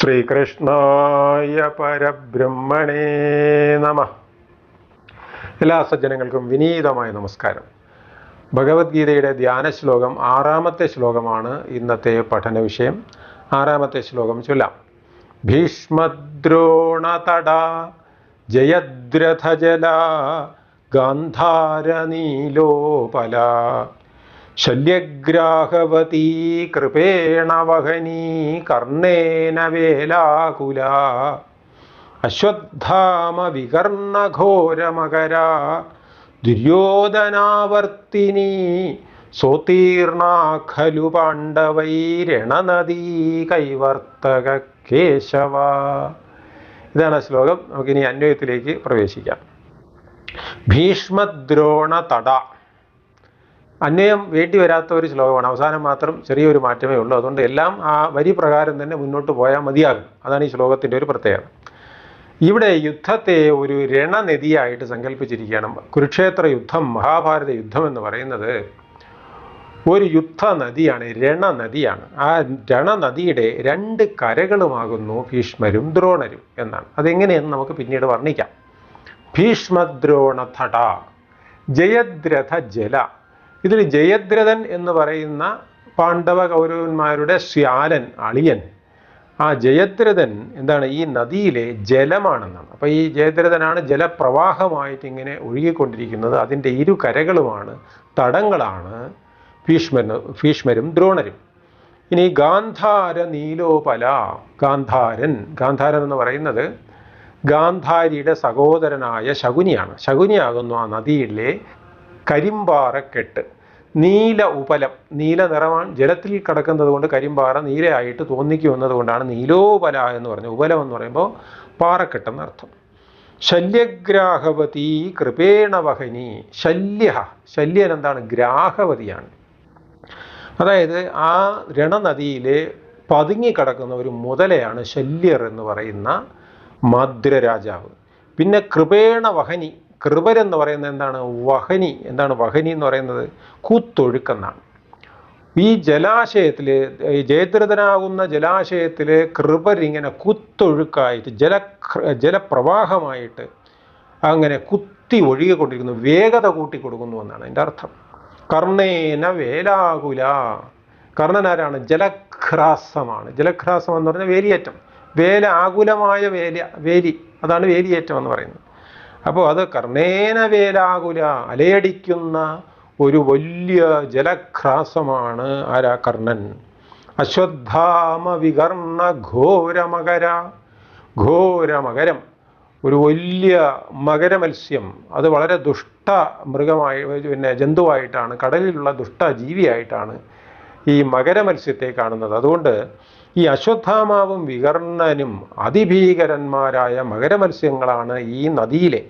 ശ്രീകൃഷ്ണായ പരബ്രഹ്മണേ നമ. എല്ലാ സജ്ജനങ്ങൾക്കും വിനീതമായ നമസ്കാരം. ഭഗവത്ഗീതയുടെ ധ്യാന ശ്ലോകം ആറാമത്തെ ശ്ലോകമാണ് ഇന്നത്തെ പഠന വിഷയം. ആറാമത്തെ ശ്ലോകം ചൊല്ലാം. ഭീഷ്മദ്രോണതട ജയദ്രഥജല ഗാന്ധാരനീലോപല. ശല്യഗ്രാഹവതീ കൃപേണ വഹനീ കർണേന വേലാകുല. അശ്വത്ഥാമ വികർണഘോരമകര ദുര്യോധനാവർത്തിനി സോതീർണ ഖലു പാണ്ഡവൈരണനദീ കൈവർത്തക കേശവ. ഇതാണ് ശ്ലോകം. നമുക്കിനി അന്വയത്തിലേക്ക് പ്രവേശിക്കാം. ഭീഷ്മദ്രോണ തട അന്വയം വേണ്ടി വരാത്ത ഒരു ശ്ലോകമാണ്. അവസാനം മാത്രം ചെറിയൊരു മാറ്റമേ ഉള്ളൂ. അതുകൊണ്ട് എല്ലാം ആ വരി പ്രകാരം തന്നെ മുന്നോട്ട് പോയാൽ മതിയാകും. അതാണ് ഈ ശ്ലോകത്തിന്റെ ഒരു പ്രത്യേകത. ഇവിടെ യുദ്ധത്തെ ഒരു രണനിധിയായിട്ട് സങ്കല്പിച്ചിരിക്കുകയാണ്. കുരുക്ഷേത്ര യുദ്ധം മഹാഭാരത യുദ്ധം എന്ന് പറയുന്നത് ഒരു യുദ്ധ നദിയാണ് രണനദിയാണ്. ആ രണനദിയുടെ രണ്ട് കരകളുമാകുന്നു ഭീഷ്മരും ദ്രോണരും എന്നാണ്. അതെങ്ങനെയെന്ന് നമുക്ക് പിന്നീട് വർണിക്കാം. ഭീഷ്മദ്രോണഥട ജയദ്രഥ ജല ഇതിൽ ജയദ്രഥൻ എന്ന് പറയുന്ന പാണ്ഡവ കൗരവന്മാരുടെ ശ്യാലൻ അളിയൻ. ആ ജയദ്രഥൻ എന്താണ്? ഈ നദിയിലെ ജലമാണെന്നാണ്. അപ്പോൾ ഈ ജയദ്രഥനാണ് ജലപ്രവാഹമായിട്ട് ഇങ്ങനെ ഒഴുകിക്കൊണ്ടിരിക്കുന്നത്. അതിന്റെ ഇരു കരകളുമാണ് തടങ്ങളാണ് ഭീഷ്മന് ഭീഷ്മരും ദ്രോണരും. ഇനി ഗാന്ധാര നീലോപല ഗാന്ധാരൻ ഗാന്ധാരൻ എന്ന് പറയുന്നത് ഗാന്ധാരിയുടെ സഹോദരനായ ശകുനിയാണ്. ശകുനിയാകുന്നു ആ നദിയിലെ കരിമ്പാറക്കെട്ട്. നീല ഉപലം നീല നിറമാണ് ജലത്തിൽ കിടക്കുന്നത് കൊണ്ട് കരിമ്പാറ നീലയായിട്ട് തോന്നിക്കുമെന്നത് കൊണ്ടാണ് നീലോപല എന്ന് പറഞ്ഞത് ഉപലം എന്ന് പറയുമ്പോൾ പാറക്കെട്ടെന്ന് അർത്ഥം ശല്യഗ്രാഹവതി കൃപേണ വഹനി ശല്യ ശല്യൻ എന്താണ്? ഗ്രാഹവതിയാണ്. അതായത് ആ രണനദിയിലെ പതുങ്ങിക്കിടക്കുന്ന ഒരു മുതലയാണ് ശല്യർ എന്ന് പറയുന്ന മദ്രരാജാവ് പിന്നെ കൃപേണ വഹനി കൃപരെന്ന് പറയുന്നത് എന്താണ്? വഹനി. എന്താണ് വഹനി എന്ന് പറയുന്നത്? കൂത്തൊഴുക്കെന്നാണ്. ഈ ജലാശയത്തിൽ ഈ ജയദ്രഥനാകുന്ന ജലാശയത്തിൽ കൃപരിങ്ങനെ കുത്തൊഴുക്കായിട്ട് ജല ജലപ്രവാഹമായിട്ട് അങ്ങനെ കുത്തി ഒഴുകിക്കൊണ്ടിരിക്കുന്നു. വേഗത കൂട്ടി കൊടുക്കുന്നു എന്നാണ് എന്റെ അർത്ഥം. കർണേന വേലാകുല. കർണനാരാണ് ജലഘ്രാസമാണ്. ജലഘ്രാസം എന്ന് പറഞ്ഞാൽ വേലിയേറ്റം. വേല ആകുലമായ വേല വേലി. അതാണ് വേലിയേറ്റം എന്ന് പറയുന്നത്. അപ്പോൾ അത് കർണേന വേലാകുല അലയടിക്കുന്ന ഒരു വലിയ ജലഘ്രാസമാണ് ആരാ? കർണൻ. അശ്വത്ഥാമ വികർണ ഘോരമകര. ഘോരമകരം. ഒരു വലിയ മകരമത്സ്യം. അത് വളരെ ദുഷ്ട മൃഗമായി പിന്നെ ജന്തുവായിട്ടാണ് കടലിലുള്ള ദുഷ്ട ജീവിയായിട്ടാണ് ഈ മകരമത്സ്യത്തെ കാണുന്നത്. അതുകൊണ്ട് ഈ അശ്വത്ഥാമാവും വികർണനും അതിഭീകരന്മാരായ മകരമത്സ്യങ്ങളാണ് ഈ നദിയിലെ.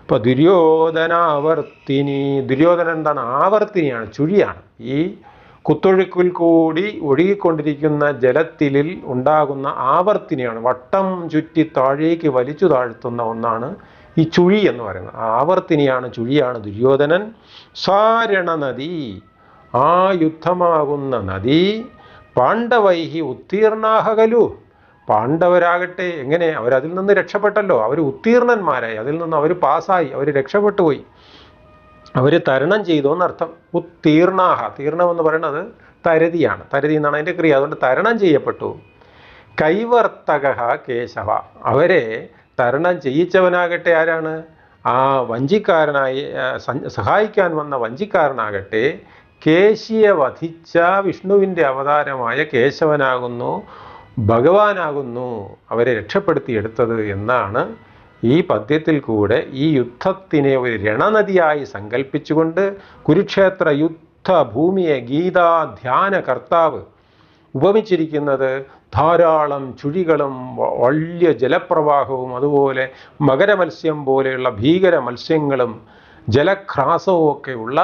ഇപ്പോൾ ദുര്യോധനാവർത്തിനി ദുര്യോധനൻ എന്താണ്? ആവർത്തിനിയാണ് ചുഴിയാണ്. ഈ കുത്തൊഴുക്കിൽ കൂടി ഒഴുകിക്കൊണ്ടിരിക്കുന്ന ജലത്തിലിൽ ഉണ്ടാകുന്ന ആവർത്തിനിയാണ്. വട്ടം ചുറ്റി താഴേക്ക് വലിച്ചു താഴ്ത്തുന്ന ഒന്നാണ് ഈ ചുഴി എന്ന് പറയുന്നത്. ആവർത്തിനിയാണ് ചുഴിയാണ് ദുര്യോധനൻ. സാരണ നദി ആ യുദ്ധമാകുന്ന നദി പാണ്ഡവൈഹി ഉത്തീർണാഹകലു പാണ്ഡവരാകട്ടെ എങ്ങനെ? അവരതിൽ നിന്ന് രക്ഷപ്പെട്ടല്ലോ. അവർ ഉത്തീർണന്മാരായി. അതിൽ നിന്ന് അവർ പാസ്സായി. അവർ രക്ഷപ്പെട്ടു പോയി അവർ തരണം ചെയ്തു എന്നർത്ഥം. ഉത്തീർണാഹ. തീർണം എന്ന് പറയുന്നത് തരതിയാണ്. തരതി എന്നാണ് അതിന്റെ ക്രിയ. അതുകൊണ്ട് തരണം ചെയ്യപ്പെട്ടു. കൈവർത്തക കേശവ. അവരെ തരണം ചെയ്യിച്ചവനാകട്ടെ ആരാണ്? ആ വഞ്ചിക്കാരനായി സഹായിക്കാൻ വന്ന വഞ്ചിക്കാരനാകട്ടെ കേശിയെ വധിച്ച വിഷ്ണുവിന്റെ അവതാരമായ കേശവനാകുന്നു ഭഗവാനാകുന്നു അവരെ രക്ഷപ്പെടുത്തിയെടുത്തത് എന്നാണ് ഈ പദ്യത്തിൽ കൂടെ ഈ യുദ്ധത്തിനെ ഒരു രണനദിയായി സങ്കല്പിച്ചുകൊണ്ട് കുരുക്ഷേത്ര യുദ്ധഭൂമിയെ ഗീതാ ധ്യാന കർത്താവ് ഉപമിച്ചിരിക്കുന്നത് ധാരാളം ചുഴികളും വലിയ ജലപ്രവാഹവും അതുപോലെ മകരമത്സ്യം പോലെയുള്ള ഭീകര മത്സ്യങ്ങളും ജലഘ്രാസവും ഒക്കെയുള്ള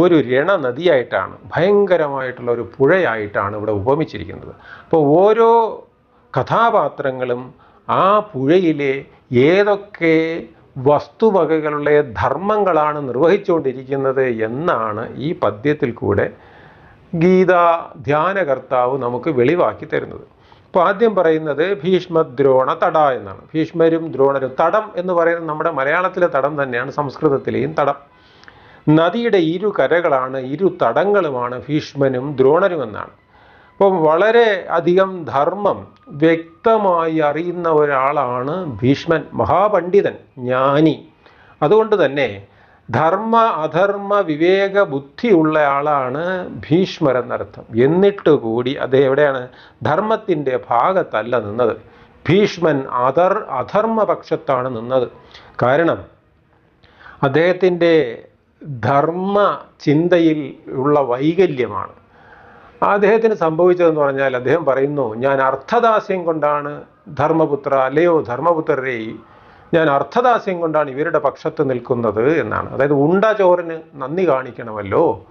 ഒരു രണനദിയായിട്ടാണ് ഭയങ്കരമായിട്ടുള്ള ഒരു പുഴയായിട്ടാണ് ഇവിടെ ഉപമിച്ചിരിക്കുന്നത്. അപ്പോൾ ഓരോ കഥാപാത്രങ്ങളും ആ പുഴയിലെ ഏതൊക്കെ വസ്തുവകകളുടെ ധർമ്മങ്ങളാണ് നിർവഹിച്ചുകൊണ്ടിരിക്കുന്നത് എന്നാണ് ഈ പദ്യത്തിൽ കൂടെ ഗീത ധ്യാനകർത്താവ് നമുക്ക് വെളിവാക്കി തരുന്നത്. അപ്പോൾ ആദ്യം പറയുന്നത് ഭീഷ്മ ദ്രോണ തട എന്നാണ്. ഭീഷ്മരും ദ്രോണരും തടം എന്ന് പറയുന്നത് നമ്മുടെ മലയാളത്തിലെ തടം തന്നെയാണ് സംസ്കൃതത്തിലെയും തടം. നദിയുടെ ഇരു കരകളാണ് ഇരു തടങ്ങളുമാണ് ഭീഷ്മനും ദ്രോണരും എന്നാണ് അപ്പം വളരെ അധികം ധർമ്മം വ്യക്തമായി അറിയുന്ന ഒരാളാണ് ഭീഷ്മൻ മഹാപണ്ഡിതൻ ജ്ഞാനി. അതുകൊണ്ട് തന്നെ ധർമ്മ അധർമ്മ വിവേക ബുദ്ധിയുള്ള ആളാണ് ഭീഷ്മർ എന്നർത്ഥം എന്നിട്ട് കൂടി അത് എവിടെയാണ്? ധർമ്മത്തിന്റെ ഭാഗത്തല്ല നിന്നത്. ഭീഷ്മൻ അധർ അധർമ്മപക്ഷത്താണ് നിന്നത്. കാരണം അദ്ദേഹത്തിന്റെ ധർമ്മ ചിന്തയിൽ ഉള്ള വൈകല്യമാണ്. അദ്ദേഹത്തിന് സംഭവിച്ചതെന്ന് പറഞ്ഞാൽ അദ്ദേഹം പറയുന്നു ഞാൻ അർത്ഥദാസ്യം കൊണ്ടാണ് ധർമ്മപുത്ര അല്ലയോ ധർമ്മപുത്രരെ ഞാൻ അർത്ഥദാസ്യം കൊണ്ടാണ് ഇവരുടെ പക്ഷത്ത് നിൽക്കുന്നത് എന്നാണ്. അതായത് ഉണ്ട ചോറിന് നന്ദി കാണിക്കണമല്ലോ.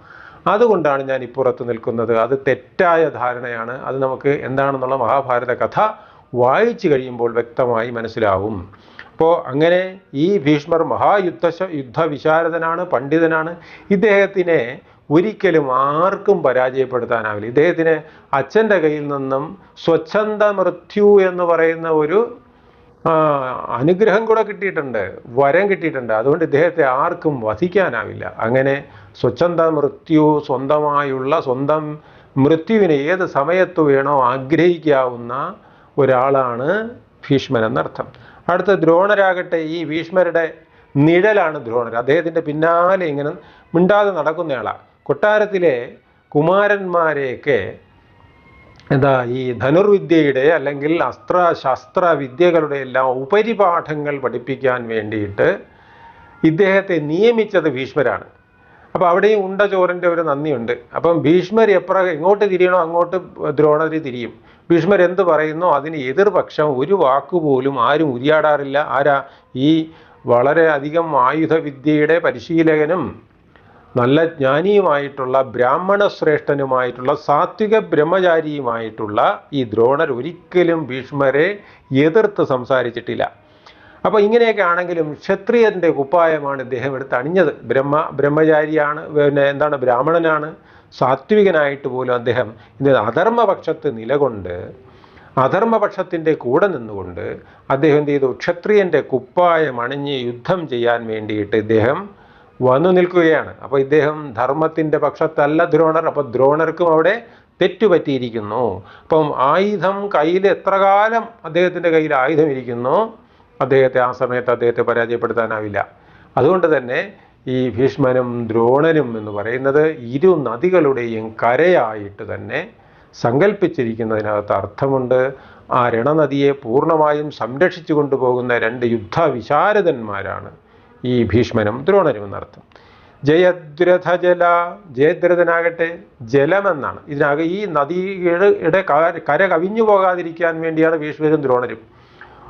അതുകൊണ്ടാണ് ഞാൻ ഇപ്പുറത്ത് നിൽക്കുന്നത്. അത് തെറ്റായ ധാരണയാണ്. അത് നമുക്ക് എന്താണെന്നുള്ള മഹാഭാരത കഥ വായിച്ചു കഴിയുമ്പോൾ വ്യക്തമായി മനസ്സിലാവും. അപ്പോൾ അങ്ങനെ ഈ ഭീഷ്മർ മഹായുദ്ധ യുദ്ധവിശാരദനാണ് പണ്ഡിതനാണ്. ഇദ്ദേഹത്തിനെ ഒരിക്കലും ആർക്കും പരാജയപ്പെടുത്താനാവില്ല. ഇദ്ദേഹത്തിന് അച്ഛന്റെ കയ്യിൽ നിന്നും സ്വച്ഛന്ത മൃത്യു എന്ന് പറയുന്ന ഒരു അനുഗ്രഹം കൂടെ കിട്ടിയിട്ടുണ്ട്. വരം കിട്ടിയിട്ടുണ്ട്. അതുകൊണ്ട് ഇദ്ദേഹത്തെ ആർക്കും വധിക്കാനാവില്ല അങ്ങനെ സ്വച്ഛന്ത മൃത്യു സ്വന്തമായുള്ള സ്വന്തം മൃത്യുവിനെ ഏത് സമയത്ത് വേണോ ആഗ്രഹിക്കാവുന്ന ഒരാളാണ് ഭീഷ്മൻ എന്നർത്ഥം. അടുത്ത ദ്രോണരാകട്ടെ ഈ ഭീഷ്മരുടെ നിഴലാണ് ദ്രോണർ. അദ്ദേഹത്തിന്റെ പിന്നാലെ ഇങ്ങനെ മിണ്ടാതെ നടക്കുന്നയാളാണ് കൊട്ടാരത്തിലെ കുമാരന്മാരെയൊക്കെ എന്താ ഈ ധനുർവിദ്യയുടെ അല്ലെങ്കിൽ അസ്ത്ര ശസ്ത്ര വിദ്യകളുടെ എല്ലാം ഉപരിപാഠങ്ങൾ പഠിപ്പിക്കാൻ വേണ്ടിയിട്ട് ഇദ്ദേഹത്തെ നിയമിച്ചത് ഭീഷ്മരാണ്. അപ്പോൾ അവിടെയും ഉണ്ട ചോറിന്റെ ഒരു നന്ദിയുണ്ട്. അപ്പം ഭീഷ്മർ എപ്ര എങ്ങോട്ട് തിരിയണോ അങ്ങോട്ട് ദ്രോണർ തിരിയും. ഭീഷ്മർ എന്ത് പറയുന്നോ അതിന് എതിർപക്ഷം ഒരു വാക്കുപോലും ആരും ഉരിയാടാറില്ല. ആരാ? ഈ വളരെ അധികം ആയുധവിദ്യയുടെ പരിശീലകനും നല്ല ജ്ഞാനിയുമായിട്ടുള്ള ബ്രാഹ്മണ ശ്രേഷ്ഠനുമായിട്ടുള്ള സാത്വിക ബ്രഹ്മചാരിയുമായിട്ടുള്ള ഈ ദ്രോണർ ഒരിക്കലും ഭീഷ്മരെ എതിർത്ത് സംസാരിച്ചിട്ടില്ല. അപ്പോൾ ഇങ്ങനെയൊക്കെ ആണെങ്കിലും ക്ഷത്രിയന്റെ കുപ്പായമാണ് ഇദ്ദേഹം എടുത്ത് അണിഞ്ഞത്. ബ്രഹ്മ ബ്രഹ്മചാരിയാണ് പിന്നെ എന്താണ്? ബ്രാഹ്മണനാണ്. സാത്വികനായിട്ട് പോലും അദ്ദേഹം ഇത് അധർമ്മപക്ഷത്ത് നിലകൊണ്ട് അധർമ്മപക്ഷത്തിന്റെ കൂടെ നിന്നുകൊണ്ട് അദ്ദേഹം എന്ത് ചെയ്തു? ക്ഷത്രിയന്റെ കുപ്പായം അണിഞ്ഞ് യുദ്ധം ചെയ്യാൻ വേണ്ടിയിട്ട് ഇദ്ദേഹം വന്നു നിൽക്കുകയാണ്. അപ്പോൾ ഇദ്ദേഹം ധർമ്മത്തിന്റെ പക്ഷത്തല്ല ദ്രോണർ. അപ്പോൾ ദ്രോണർക്കും അവിടെ തെറ്റുപറ്റിയിരിക്കുന്നു. അപ്പം ആയുധം കയ്യിൽ എത്ര കാലം അദ്ദേഹത്തിന്റെ കയ്യിൽ ആയുധം ഇരിക്കുന്നു? അദ്ദേഹത്തെ ആ സമയത്ത് അദ്ദേഹത്തെ പരാജയപ്പെടുത്താനാവില്ല. അതുകൊണ്ട് തന്നെ ഈ ഭീഷ്മനും ദ്രോണനും എന്ന് പറയുന്നത് ഇരു നദികളുടെയും കരയായിട്ട് തന്നെ സങ്കല്പിച്ചിരിക്കുന്നതിനകത്ത് അർത്ഥമുണ്ട്. ആ രണനദിയെ പൂർണമായും സംരക്ഷിച്ചു കൊണ്ടുപോകുന്ന രണ്ട് യുദ്ധ വിശാരദന്മാരാണ് ഈ ഭീഷ്മനും ദ്രോണനും എന്നർത്ഥം. ജയദ്രഥ ജല ജയദ്രഥനാകട്ടെ ജലമെന്നാണ്. ഇതിനകം ഈ നദിയുടെ കര കവിഞ്ഞു പോകാതിരിക്കാൻ വേണ്ടിയാണ് ഭീഷ്മരും ദ്രോണരും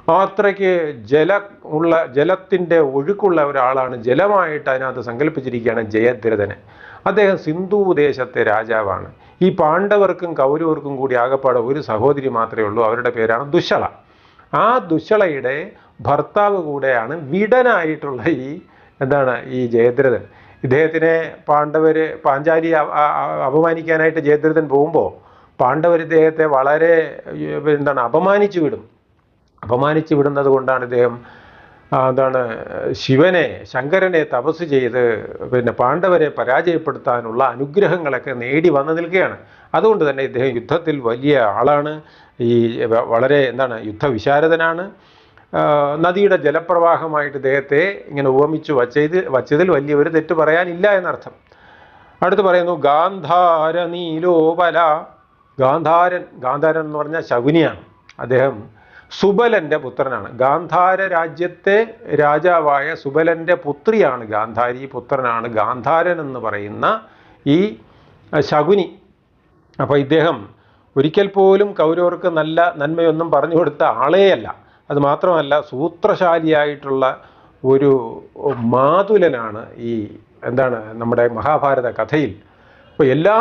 അത്രയ്ക്ക് ജല ഉള്ള ജലത്തിന്റെ ഒഴുക്കുള്ള ഒരാളാണ് ജലമായിട്ട് അതിനകത്ത് സങ്കല്പിച്ചിരിക്കുകയാണ് ജയദ്രഥന്. അദ്ദേഹം സിന്ധു ദേശത്തെ രാജാവാണ്. ഈ പാണ്ഡവർക്കും കൗരവർക്കും കൂടി ആകപ്പാടെ ഒരു സഹോദരി മാത്രമേ ഉള്ളൂ. അവരുടെ പേരാണ് ദുശള. ആ ദുശളയുടെ ഭർത്താവ് കൂടെയാണ് വിടനായിട്ടുള്ള ഈ എന്താണ് ഈ ജയദ്രഥൻ. ഇദ്ദേഹത്തിനെ പാണ്ഡവര് പാഞ്ചാലി അപമാനിക്കാനായിട്ട് ജയദ്രഥൻ പോകുമ്പോൾ പാണ്ഡവർ ഇദ്ദേഹത്തെ വളരെ എന്താണ് അപമാനിച്ചു വിടും. അപമാനിച്ചു വിടുന്നത് കൊണ്ടാണ് ഇദ്ദേഹം എന്താണ് ശിവനെ ശങ്കരനെ തപസ് ചെയ്ത് പിന്നെ പാണ്ഡവരെ പരാജയപ്പെടുത്താനുള്ള അനുഗ്രഹങ്ങളൊക്കെ നേടി വന്നു നിൽക്കുകയാണ്. അതുകൊണ്ട് തന്നെ ഇദ്ദേഹം യുദ്ധത്തിൽ വലിയ ആളാണ്. ഈ വളരെ എന്താണ് യുദ്ധവിശാരദനാണ്. നദിയുടെ ജലപ്രവാഹമായിട്ട് ഇദ്ദേഹത്തെ ഇങ്ങനെ ഉപമിച്ചു വച്ചത് വച്ചതിൽ വലിയ ഒരു തെറ്റ് പറയാനില്ല എന്നർത്ഥം. അടുത്ത് പറയുന്നു ഗാന്ധാര നീലോപല. ഗാന്ധാരൻ ഗാന്ധാരൻ എന്ന് പറഞ്ഞാൽ ശകുനിയാണ്. അദ്ദേഹം സുബലന്റെ പുത്രനാണ്. ഗാന്ധാര രാജ്യത്തെ രാജാവായ സുബലന്റെ പുത്രിയാണ് ഗാന്ധാരി. പുത്രനാണ് ഗാന്ധാരൻ എന്ന് പറയുന്ന ഈ ശകുനി. അപ്പോൾ ഇദ്ദേഹം ഒരിക്കൽ പോലും കൗരവർക്ക് നല്ല നന്മയൊന്നും പറഞ്ഞു കൊടുത്ത ആളേയല്ല. അത് മാത്രമല്ല സൂത്രശാലിയായിട്ടുള്ള ഒരു മാതുലനാണ് ഈ എന്താണ് നമ്മുടെ മഹാഭാരത കഥയിൽ അപ്പോൾ എല്ലാ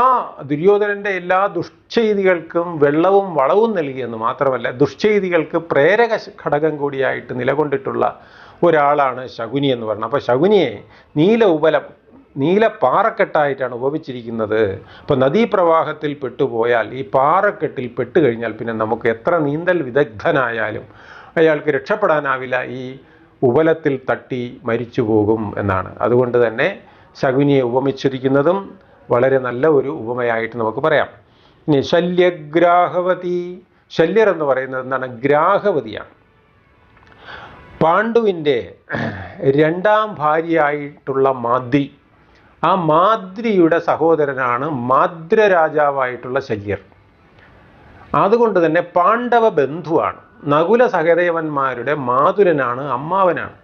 ദുര്യോധനന്റെ എല്ലാ ദുഷ്ചെയ്തികൾക്കും വെള്ളവും വളവും നൽകിയെന്ന് മാത്രമല്ല ദുഷ്ചെയ്തികൾക്ക് പ്രേരക ഘടകം കൂടിയായിട്ട് നിലകൊണ്ടിട്ടുള്ള ഒരാളാണ് ശകുനി എന്ന് പറയുന്നത്. അപ്പോൾ ശകുനിയെ നീല ഉപലം നീല പാറക്കെട്ടായിട്ടാണ് ഉപവിച്ചിരിക്കുന്നത് അപ്പോൾ നദീപ്രവാഹത്തിൽ പെട്ടുപോയാൽ ഈ പാറക്കെട്ടിൽ പെട്ടുകഴിഞ്ഞാൽ പിന്നെ നമുക്ക് എത്ര നീന്തൽ വിദഗ്ധനായാലും അയാൾക്ക് രക്ഷപ്പെടാനാവില്ല. ഈ ഉപലത്തിൽ തട്ടി മരിച്ചു പോകും എന്നാണ്. അതുകൊണ്ട് തന്നെ ശകുനിയെ ഉപമിച്ചിരിക്കുന്നതും വളരെ നല്ല ഒരു ഉപമയായിട്ട് നമുക്ക് പറയാം. ഇനി ശല്യഗ്രാഹവതി ശല്യർ എന്ന് പറയുന്നത് എന്താണ്? ഗ്രാഹവതിയാണ്. പാണ്ഡുവിന്റെ രണ്ടാം ഭാര്യയായിട്ടുള്ള മാദ്രി ആ മാദ്രിയുടെ സഹോദരനാണ് മാദ്ര രാജാവായിട്ടുള്ള ശല്യർ. അതുകൊണ്ട് തന്നെ പാണ്ഡവ ബന്ധുവാണ്. നകുല സഹദേവന്മാരുടെ മാതുരനാണ് അമ്മാവനാണ്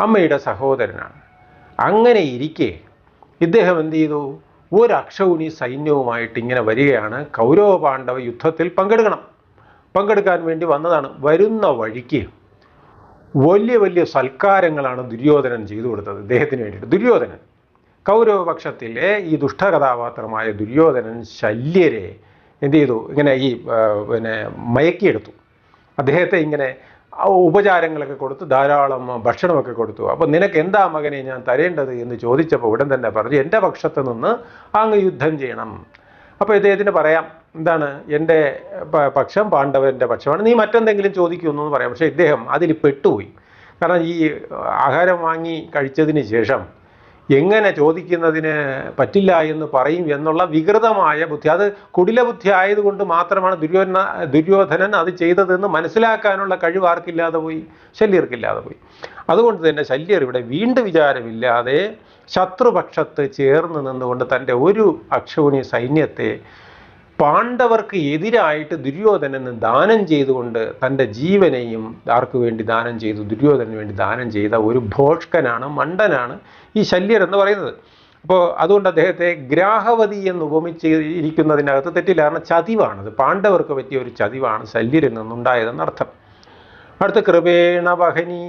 അമ്മയുടെ സഹോദരനാണ്. അങ്ങനെ ഇരിക്കെ ഇദ്ദേഹം എന്ത് ചെയ്തു? ഒരു അക്ഷൗണി സൈന്യവുമായിട്ട് ഇങ്ങനെ വരികയാണ്. കൗരവ പാണ്ഡവ യുദ്ധത്തിൽ പങ്കെടുക്കണം. പങ്കെടുക്കാൻ വേണ്ടി വന്നതാണ്. വരുന്ന വഴിക്ക് വലിയ വലിയ സൽക്കാരങ്ങളാണ് ദുര്യോധനൻ ചെയ്തു കൊടുത്തത്. ഇദ്ദേഹത്തിന് വേണ്ടിയിട്ട് ദുര്യോധനൻ. കൗരവപക്ഷത്തിലെ ഈ ദുഷ്ടകഥാപാത്രമായ ദുര്യോധനൻ ശല്യരെ എന്ത് ചെയ്തു? ഇങ്ങനെ ഈ പിന്നെ മയക്കിയെടുത്തു. അദ്ദേഹത്തെ ഇങ്ങനെ ഉപചാരങ്ങളൊക്കെ കൊടുത്ത് ധാരാളം ഭക്ഷണമൊക്കെ കൊടുത്തു. അപ്പോൾ നിനക്ക് എന്താ മകനെ ഞാൻ തരേണ്ടത് എന്ന് ചോദിച്ചപ്പോൾ ഉടൻ തന്നെ പറഞ്ഞു എന്റെ പക്ഷത്ത് നിന്ന് അങ്ങ് യുദ്ധം ചെയ്യണം. അപ്പോൾ ഇദ്ദേഹത്തിന് പറയാം എന്താണ് എന്റെ പക്ഷം പാണ്ഡവന്റെ പക്ഷമാണ്. നീ മറ്റെന്തെങ്കിലും ചോദിക്കുമെന്ന് എന്ന് പറയാം. പക്ഷേ ഇദ്ദേഹം അതിൽ പെട്ടുപോയി. കാരണം ഈ ആഹാരം വാങ്ങി കഴിച്ചതിന് ശേഷം എങ്ങനെ ചോദിക്കുന്നതിന് പറ്റില്ല എന്ന് പറയും എന്നുള്ള വികൃതമായ ബുദ്ധി. അത് കുടില ബുദ്ധി ആയതുകൊണ്ട് മാത്രമാണ് ദുര്യോധന ദുര്യോധനൻ അത് ചെയ്തതെന്ന് മനസ്സിലാക്കാനുള്ള കഴിവ് ആർക്കില്ലാതെ പോയി? ശല്യർക്കില്ലാതെ പോയി. അതുകൊണ്ട് തന്നെ ശല്യർ ഇവിടെ വീണ്ടും വിചാരമില്ലാതെ ശത്രുപക്ഷത്ത് ചേർന്ന് നിന്നുകൊണ്ട് തന്റെ ഒരു അക്ഷൗണി സൈന്യത്തെ പാണ്ഡവർക്ക് എതിരായിട്ട് ദുര്യോധനന് ദാനം ചെയ്തുകൊണ്ട് തന്റെ ജീവനെയും ആർക്ക് വേണ്ടി ദാനം ചെയ്തു? ദുര്യോധനന് വേണ്ടി ദാനം ചെയ്ത ഒരു ഭോഷ്കനാണ് മണ്ടനാണ് ഈ ശല്യർ എന്ന് പറയുന്നത്. അപ്പോൾ അതുകൊണ്ട് അദ്ദേഹത്തെ ഗ്രാഹവതി എന്ന് ഉപമിച്ച് ഇരിക്കുന്നതിനകത്ത് തെറ്റില്ല കാരണം ചതിവാണത്. പാണ്ഡവർക്ക് പറ്റിയ ഒരു ചതിവാണ് ശല്യരിൽ നിന്നുണ്ടായതെന്ന് അർത്ഥം. അടുത്ത കൃപേണ വഹനി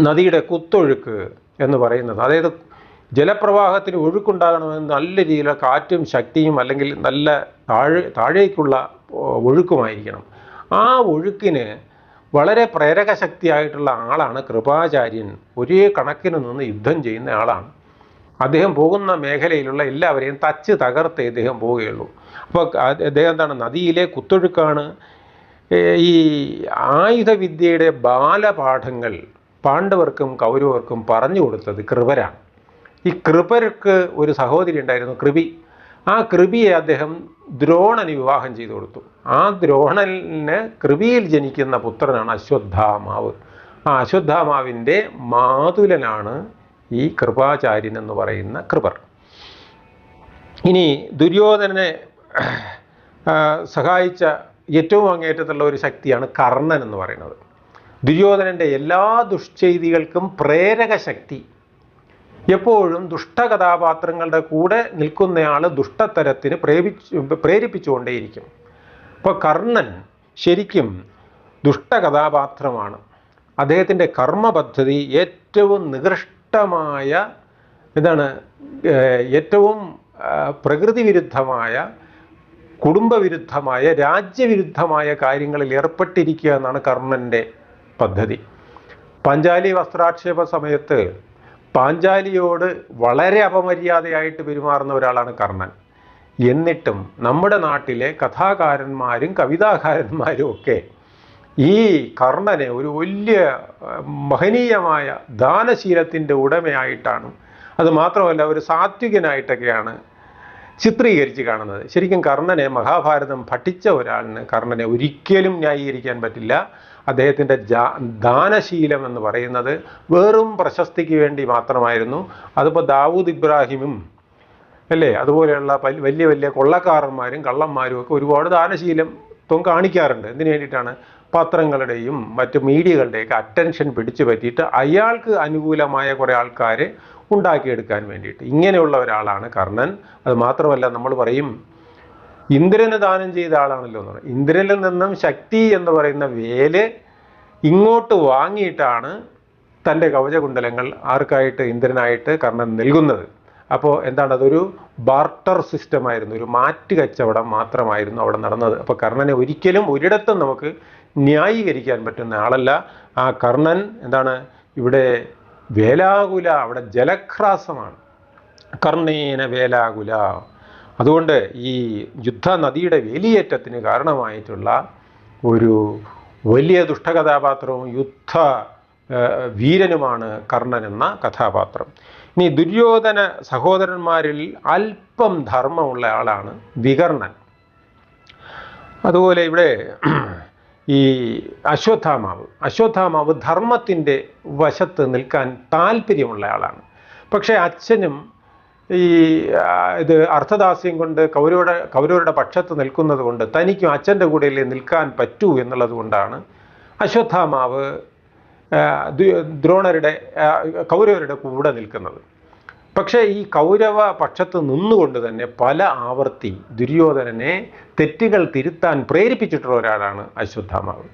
നദിയുടെ കുത്തൊഴുക്ക് എന്ന് പറയുന്നത്. അതായത് ജലപ്രവാഹത്തിന് ഒഴുക്കുണ്ടാകണമെന്ന് നല്ല രീതിയിലുള്ള കാറ്റും ശക്തിയും അല്ലെങ്കിൽ നല്ല താഴെ താഴേക്കുള്ള ഒഴുക്കുമായിരിക്കണം. ആ ഒഴുക്കിന് വളരെ പ്രേരക ശക്തിയായിട്ടുള്ള ആളാണ് കൃപാചാര്യൻ. ഒരേ കണക്കിന് നിന്ന് യുദ്ധം ചെയ്യുന്ന ആളാണ്. അദ്ദേഹം പോകുന്ന മേഖലയിലുള്ള എല്ലാവരെയും തച്ച് തകർത്തേ അദ്ദേഹം പോവുകയുള്ളൂ. അപ്പോൾ അദ്ദേഹം എന്താണ്? നദിയിലെ കുത്തൊഴുക്കാണ്. ഈ ആയുധവിദ്യയുടെ ബാലപാഠങ്ങൾ പാണ്ഡവർക്കും കൗരവർക്കും പറഞ്ഞു കൊടുത്തത് കൃപരാണ്. ഈ കൃപർക്ക് ഒരു സഹോദരി ഉണ്ടായിരുന്നു കൃപി. ആ കൃപിയെ അദ്ദേഹം ദ്രോണന് വിവാഹം ചെയ്തു കൊടുത്തു. ആ ദ്രോണന് കൃപിയിൽ ജനിക്കുന്ന പുത്രനാണ് അശ്വത്ഥാമാവ്. ആ അശ്വത്ഥാമാവിന്റെ മാതുലനാണ് ഈ കൃപാചാര്യൻ എന്ന് പറയുന്ന കൃപർ. ഇനി ദുര്യോധനനെ സഹായിച്ച ഏറ്റവും അങ്ങേറ്റത്തുള്ള ഒരു ശക്തിയാണ് കർണൻ എന്ന് പറയുന്നത്. ദുര്യോധനന്റെ എല്ലാ ദുഷ്ചെയ്തികൾക്കും പ്രേരക ശക്തി. എപ്പോഴും ദുഷ്ടകഥാപാത്രങ്ങളുടെ കൂടെ നിൽക്കുന്നയാൾ ദുഷ്ടത്തരത്തിന് പ്രേരിപ്പിച്ചു പ്രേരിപ്പിച്ചുകൊണ്ടേയിരിക്കും. ഇപ്പോൾ കർണൻ ശരിക്കും ദുഷ്ടകഥാപാത്രമാണ്. അദ്ദേഹത്തിന്റെ കർമ്മപദ്ധതി ഏറ്റവും നികൃഷ്ടമായ എന്താണ് ഏറ്റവും പ്രകൃതി വിരുദ്ധമായ കുടുംബവിരുദ്ധമായ രാജ്യവിരുദ്ധമായ കാര്യങ്ങളിൽ ഏർപ്പെട്ടിരിക്കുക എന്നാണ് കർണന്റെ പദ്ധതി. പഞ്ചാലി വസ്ത്രാക്ഷേപ സമയത്ത് പാഞ്ചാലിയോട് വളരെ അപമര്യാദയായിട്ട് പെരുമാറുന്ന ഒരാളാണ് കർണൻ. എന്നിട്ടും നമ്മുടെ നാട്ടിലെ കഥാകാരന്മാരും കവിതാകാരന്മാരും ഒക്കെ ഈ കർണനെ ഒരു വലിയ മഹനീയമായ ദാനശീലത്തിന്റെ ഉടമയായിട്ടാണ്. അത് മാത്രമല്ല ഒരു സാത്വികനായിട്ടൊക്കെയാണ് ചിത്രീകരിച്ച് കാണുന്നത്. ശരിക്കും കർണനെ മഹാഭാരതം പഠിച്ച ഒരാളിന് കർണനെ ഒരിക്കലും ന്യായീകരിക്കാൻ പറ്റില്ല. അദ്ദേഹത്തിന്റെ ദാനശീലം എന്ന് പറയുന്നത് വെറും പ്രശസ്തിക്ക് വേണ്ടി മാത്രമായിരുന്നു. അതിപ്പോൾ ദാവൂദ് ഇബ്രാഹിമും അല്ലേ? അതുപോലെയുള്ള വലിയ വലിയ കൊള്ളക്കാരന്മാരും കള്ളന്മാരും ഒക്കെ ഒരുപാട് ദാനശീലം ത്വം കാണിക്കാറുണ്ട്. എന്തിനു വേണ്ടിയിട്ടാണ്? പത്രങ്ങളുടെയും മറ്റ് മീഡിയകളുടെയൊക്കെ അറ്റൻഷൻ പിടിച്ചു പറ്റിയിട്ട് അയാൾക്ക് അനുകൂലമായ കുറേ ആൾക്കാരെ ഉണ്ടാക്കിയെടുക്കാൻ വേണ്ടിയിട്ട്. ഇങ്ങനെയുള്ള ഒരാളാണ് കർണൻ. അത് മാത്രമല്ല നമ്മൾ പറയും ഇന്ദ്രന് ദാനം ചെയ്ത ആളാണല്ലോ എന്ന് പറയുന്നത് ഇന്ദ്രനിൽ നിന്നും ശക്തി എന്ന് പറയുന്ന വേൽ ഇങ്ങോട്ട് വാങ്ങിയിട്ടാണ് തന്റെ കവചകുണ്ടലങ്ങൾ ആർക്കായിട്ട് ഇന്ദ്രനായിട്ട് കർണൻ നൽകുന്നത്. അപ്പോൾ എന്താണ്? അതൊരു ബാർട്ടർ സിസ്റ്റം ആയിരുന്നു. ഒരു മാറ്റ് കച്ചവടം മാത്രമായിരുന്നു അവിടെ നടന്നത്. അപ്പോൾ കർണനെ ഒരിക്കലും ഒരിടത്തും നമുക്ക് ന്യായീകരിക്കാൻ പറ്റുന്ന ആളല്ല. ആ കർണൻ എന്താണ്? ഇവിടെ വേലാകുല അവിടെ ജലക്രാസമാണ് കർണേന വേലാകുല. അതുകൊണ്ട് ഈ യുദ്ധ നദിയുടെ വേലിയേറ്റത്തിന് കാരണമായിട്ടുള്ള ഒരു വലിയ ദുഷ്ടകഥാപാത്രവും യുദ്ധ വീരനുമാണ് കർണൻ എന്ന കഥാപാത്രം. ഇനി ദുര്യോധന സഹോദരന്മാരിൽ അല്പം ധർമ്മമുള്ള ആളാണ് വികർണൻ. അതുപോലെ ഇവിടെ ഈ അശ്വത്ഥാമാവ്. അശ്വത്ഥാമാവ് ധർമ്മത്തിന്റെ വശത്ത് നിൽക്കാൻ താല്പര്യമുള്ള ആളാണ്. പക്ഷേ അച്ഛനും ഈ ഇത് അർത്ഥദാസ്യം കൊണ്ട് കൗരവരുടെ കൗരവരുടെ പക്ഷത്ത് നിൽക്കുന്നത് കൊണ്ട് തനിക്കും അച്ഛന്റെ കൂടെയല്ലേ നിൽക്കാൻ പറ്റൂ എന്നുള്ളത് കൊണ്ടാണ് അശ്വത്ഥാമാവ് ദ്രോണരുടെ കൗരവരുടെ കൂടെ നിൽക്കുന്നത്. പക്ഷേ ഈ കൗരവ പക്ഷത്ത് നിന്നുകൊണ്ട് തന്നെ പല ആവർത്തി ദുര്യോധനനെ തെറ്റുകൾ തിരുത്താൻ പ്രേരിപ്പിച്ചിട്ടുള്ള ഒരാളാണ് അശ്വത്ഥാമാവ്.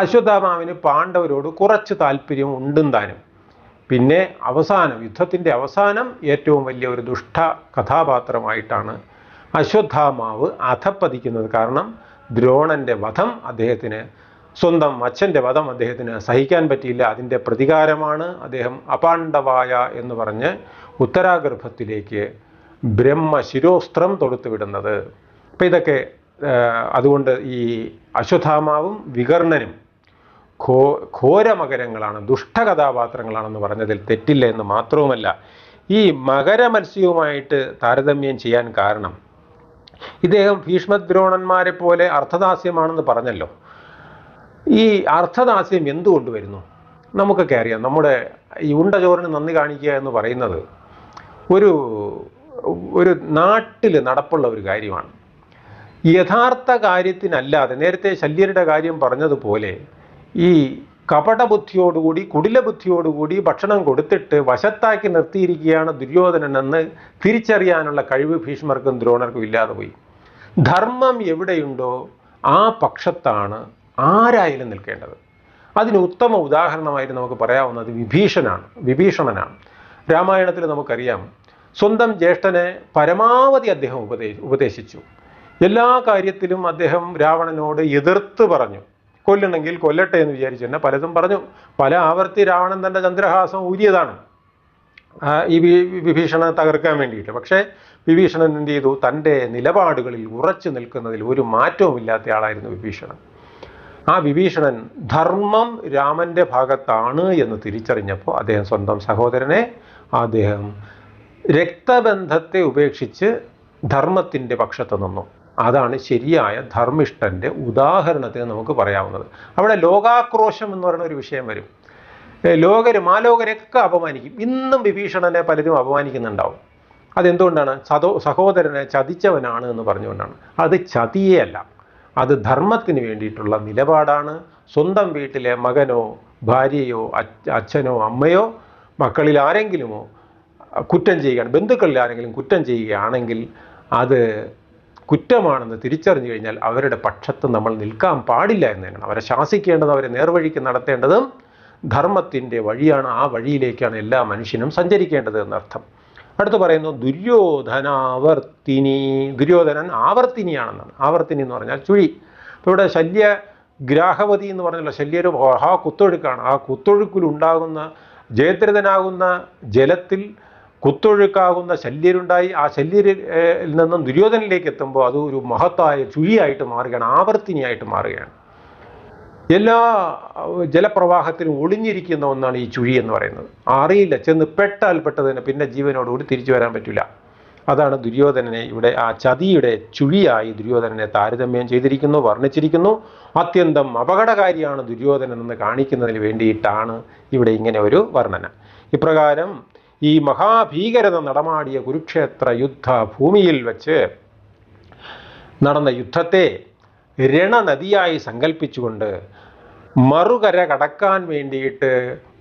അശ്വത്ഥാമാവിന് പാണ്ഡവരോട് കുറച്ച് താല്പര്യം ഉണ്ടും താനും. പിന്നെ അവസാനം യുദ്ധത്തിന്റെ അവസാനം ഏറ്റവും വലിയ ഒരു ദുഷ്ട കഥാപാത്രമായിട്ടാണ് അശ്വത്ഥാമാവ് അധപ്പതിക്കുന്നത് കാരണം ദ്രോണന്റെ വധം അദ്ദേഹത്തിന് സ്വന്തം അച്ഛന്റെ വധം അദ്ദേഹത്തിന് സഹിക്കാൻ പറ്റിയില്ല. അതിന്റെ പ്രതികാരമാണ് അദ്ദേഹം അപാണ്ഡവായ എന്ന് പറഞ്ഞ് ഉത്തരാഗർഭത്തിലേക്ക് ബ്രഹ്മശിരോസ്ത്രം തൊടുത്തു വിടുന്നത്. അപ്പം ഇതൊക്കെ അതുകൊണ്ട് ഈ അശ്വത്ഥാമാവും വികർണനും ഘോ ഘോരമകരങ്ങളാണ് ദുഷ്ടകഥാപാത്രങ്ങളാണെന്ന് പറഞ്ഞതിൽ തെറ്റില്ല എന്ന് മാത്രവുമല്ല ഈ മകരമത്സ്യവുമായിട്ട് താരതമ്യം ചെയ്യാൻ കാരണം ഇദ്ദേഹം ഭീഷ്മദ്രോണന്മാരെ പോലെ അർത്ഥദാസ്യമാണെന്ന് പറഞ്ഞല്ലോ. ഈ അർത്ഥദാസ്യം എന്തുകൊണ്ട് വരുന്നു? നമുക്കൊക്കെ അറിയാം നമ്മുടെ ഈ ഉണ്ട ചോറിന് നന്ദി കാണിക്കുക എന്ന് പറയുന്നത് ഒരു ഒരു നാട്ടിൽ നടപ്പുള്ള ഒരു കാര്യമാണ്. യഥാർത്ഥ കാര്യത്തിനല്ലാതെ നേരത്തെ ശല്യരുടെ കാര്യം പറഞ്ഞതുപോലെ ഈ കപടബുദ്ധിയോടുകൂടി കുടിലബുദ്ധിയോടുകൂടി ഭക്ഷണം കൊടുത്തിട്ട് വശത്താക്കി നിർത്തിയിരിക്കുകയാണ് ദുര്യോധനനെന്ന് തിരിച്ചറിയാനുള്ള കഴിവ് ഭീഷ്മർക്കും ദ്രോണർക്കും ഇല്ലാതെ പോയി. ധർമ്മം എവിടെയുണ്ടോ ആ പക്ഷത്താണ് ആരായാലും നിൽക്കേണ്ടത്. അതിന് ഉത്തമ ഉദാഹരണമായിട്ട് നമുക്ക് പറയാവുന്നത് വിഭീഷണാണ് വിഭീഷണനാണ്. രാമായണത്തിൽ നമുക്കറിയാം സ്വന്തം ജ്യേഷ്ഠനെ പരമാവധി അദ്ദേഹം ഉപദേ ഉപദേശിച്ചു. എല്ലാ കാര്യത്തിലും അദ്ദേഹം രാവണനോട് എതിർത്ത് പറഞ്ഞു. കൊല്ലണമെങ്കിൽ കൊല്ലട്ടെ എന്ന് വിചാരിച്ചു. തന്നെ പലതും പറഞ്ഞു. പല ആവർത്തി രാവണൻ തന്റെ ചന്ദ്രഹാസം ഊരിയതാണ്. ഈ വിഭീഷണനെ തകർക്കാൻ വേണ്ടിയിട്ട്. പക്ഷേ വിഭീഷണൻ എന്ത് ചെയ്തു? തന്റെ നിലപാടുകളിൽ ഉറച്ചു നിൽക്കുന്നതിൽ ഒരു മാറ്റവും ഇല്ലാത്ത ആളായിരുന്നു വിഭീഷണൻ. ആ വിഭീഷണൻ ധർമ്മം രാമന്റെ ഭാഗത്താണ് എന്ന് തിരിച്ചറിഞ്ഞപ്പോൾ അദ്ദേഹം സ്വന്തം സഹോദരനെ അദ്ദേഹം രക്തബന്ധത്തെ ഉപേക്ഷിച്ച് ധർമ്മത്തിന്റെ പക്ഷത്ത് നിന്നു. അതാണ് ശരിയായ ധർമ്മിഷ്ഠന്റെ ഉദാഹരണത്തിന് നമുക്ക് പറയാവുന്നത്. അവിടെ ലോകാക്രോശം എന്ന് പറയുന്ന ഒരു വിഷയം വരും. ലോകരും ലോകര് മാലോകരൊക്കെ അപമാനിക്കും. ഇന്നും വിഭീഷണനെ പലരും അപമാനിക്കുന്നുണ്ടാവും. അതെന്തുകൊണ്ടാണ്? സതോ സഹോദരനെ ചതിച്ചവനാണ് എന്ന് പറഞ്ഞുകൊണ്ടാണ്. അത് ചതിയല്ല അത് ധർമ്മത്തിന് വേണ്ടിയിട്ടുള്ള നിലപാടാണ്. സ്വന്തം വീട്ടിലെ മകനോ ഭാര്യയോ അച്ഛനോ അമ്മയോ മക്കളിൽ ആരെങ്കിലുമോ കുറ്റം ചെയ്യുകയാണ് ബന്ധുക്കളിൽ ആരെങ്കിലും കുറ്റം ചെയ്യുകയാണെങ്കിൽ അത് കുറ്റമാണെന്ന് തിരിച്ചറിഞ്ഞു കഴിഞ്ഞാൽ അവരുടെ പക്ഷത്ത് നമ്മൾ നിൽക്കാൻ പാടില്ല എന്ന് തന്നെയാണ് അവരെ ശാസിക്കേണ്ടത് അവരെ നേർവഴിക്ക് നടത്തേണ്ടതും ധർമ്മത്തിന്റെ വഴിയാണ് ആ വഴിയിലേക്കാണ് എല്ലാ മനുഷ്യനും സഞ്ചരിക്കേണ്ടത് എന്നർത്ഥം. അടുത്ത് പറയുന്നു ദുര്യോധനാവർത്തിനി ദുര്യോധനൻ ആവർത്തിനിയാണെന്നാണ്. ആവർത്തിനി എന്ന് പറഞ്ഞാൽ ചുഴി. അപ്പോൾ ഇവിടെ ശല്യ ഗ്രാഹവതി എന്ന് പറഞ്ഞല്ലോ ശല്യൊരു ആ കുത്തൊഴുക്കാണ്. ആ കുത്തൊഴുക്കിലുണ്ടാകുന്ന ജയദ്രഥനാകുന്ന ജലത്തിൽ കുത്തൊഴുക്കാകുന്ന ശല്യരുണ്ടായി ആ ശല്യരിൽ നിന്നും ദുര്യോധനയിലേക്ക് എത്തുമ്പോൾ അത് ഒരു മഹത്തായ ചുഴിയായിട്ട് മാറുകയാണ് ആവർത്തിനിയായിട്ട് മാറുകയാണ്. എല്ലാ ജലപ്രവാഹത്തിലും ഒളിഞ്ഞിരിക്കുന്ന ഒന്നാണ് ഈ ചുഴി എന്ന് പറയുന്നത്. അറിയില്ല ചെന്ന് പെട്ടാൽ പെട്ടതിന് പിന്നെ ജീവനോടുകൂടി തിരിച്ചു വരാൻ പറ്റില്ല അതാണ് ദുര്യോധനനെ ഇവിടെ ആ ചതിയുടെ ചുഴിയായി ദുര്യോധനനെ താരതമ്യം ചെയ്തിരിക്കുന്നു വർണിച്ചിരിക്കുന്നു. അത്യന്തം അപകടകാരിയാണ് ദുര്യോധനൻ എന്ന് കാണിക്കുന്നതിന് വേണ്ടിയിട്ടാണ് ഇവിടെ ഇങ്ങനെ ഒരു വർണന. ഇപ്രകാരം ഈ മഹാഭീകരത നടമാടിയ കുരുക്ഷേത്ര യുദ്ധ ഭൂമിയിൽ വച്ച് നടന്ന യുദ്ധത്തെ രണനദിയായി സങ്കല്പിച്ചുകൊണ്ട് മറുകര കടക്കാൻ വേണ്ടിയിട്ട്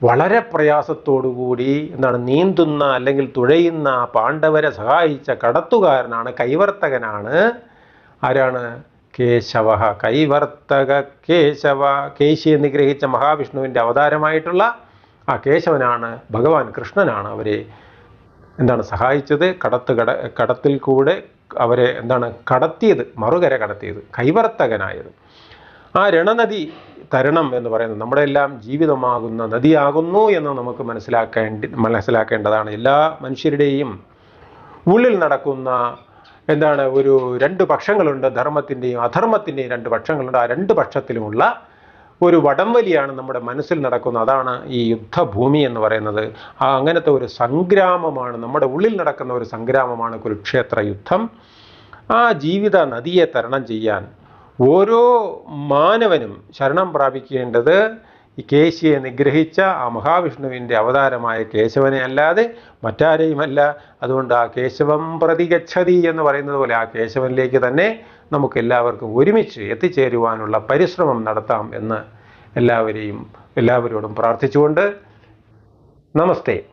വളരെ പ്രയാസത്തോടുകൂടി എന്താണ് നീന്തുന്ന അല്ലെങ്കിൽ തുഴയുന്ന പാണ്ഡവരെ സഹായിച്ച കടത്തുകാരനാണ് കൈവർത്തകനാണ് ആരാണ്? കേശവ. കൈവർത്തക കേശവ. കേശി എന്ന് ഗ്രഹിച്ച മഹാവിഷ്ണുവിന്റെ അവതാരമായിട്ടുള്ള ആ കേശവനാണ് ഭഗവാൻ കൃഷ്ണനാണ് അവരെ എന്താണ് സഹായിച്ചത്? കടത്ത് കട കടത്തിൽ കൂടെ അവരെ എന്താണ് കടത്തിയത് മറുകര കടത്തിയത് കൈവർത്തകനായത് ആ രണനദി തരണം എന്ന് പറയുന്നത് നമ്മുടെ എല്ലാം ജീവിതമാകുന്ന നദിയാകുന്നു എന്ന് നമുക്ക് മനസ്സിലാക്കേണ്ടി മനസ്സിലാക്കേണ്ടതാണ്. എല്ലാ മനുഷ്യരുടെയും ഉള്ളിൽ നടക്കുന്ന എന്താണ് ഒരു രണ്ട് പക്ഷങ്ങളുണ്ട് ധർമ്മത്തിന്റെയും അധർമ്മത്തിന്റെയും രണ്ട് പക്ഷങ്ങളുണ്ട്. ആ രണ്ട് പക്ഷത്തിലുമുള്ള ഒരു വടംവലിയാണ് നമ്മുടെ മനസ്സിൽ നടക്കുന്നത്. അതാണ് ഈ യുദ്ധഭൂമി എന്ന് പറയുന്നത്. ആ അങ്ങനത്തെ ഒരു സംഗ്രാമമാണ് നമ്മുടെ ഉള്ളിൽ നടക്കുന്ന ഒരു സംഗ്രാമമാണ് കുരുക്ഷേത്ര യുദ്ധം. ആ ജീവിത നദിയെ തരണം ചെയ്യാൻ ഓരോ മാനവനും ശരണം പ്രാപിക്കേണ്ടത് ഈ കേശിയെ നിഗ്രഹിച്ച ആ മഹാവിഷ്ണുവിന്റെ അവതാരമായ കേശവനെ അല്ലാതെ മറ്റാരെയുമല്ല. അതുകൊണ്ട് ആ കേശവം പ്രതിഗച്ഛതി എന്ന് പറയുന്നത് പോലെ ആ കേശവനിലേക്ക് തന്നെ നമുക്ക് എല്ലാവർക്കും ഒരുമിച്ച് എത്തിച്ചേരുവാനുള്ള പരിശ്രമം നടത്താം എന്ന് എല്ലാവരെയും എല്ലാവരോടും പ്രാർത്ഥിച്ചുകൊണ്ട് നമസ്തേ.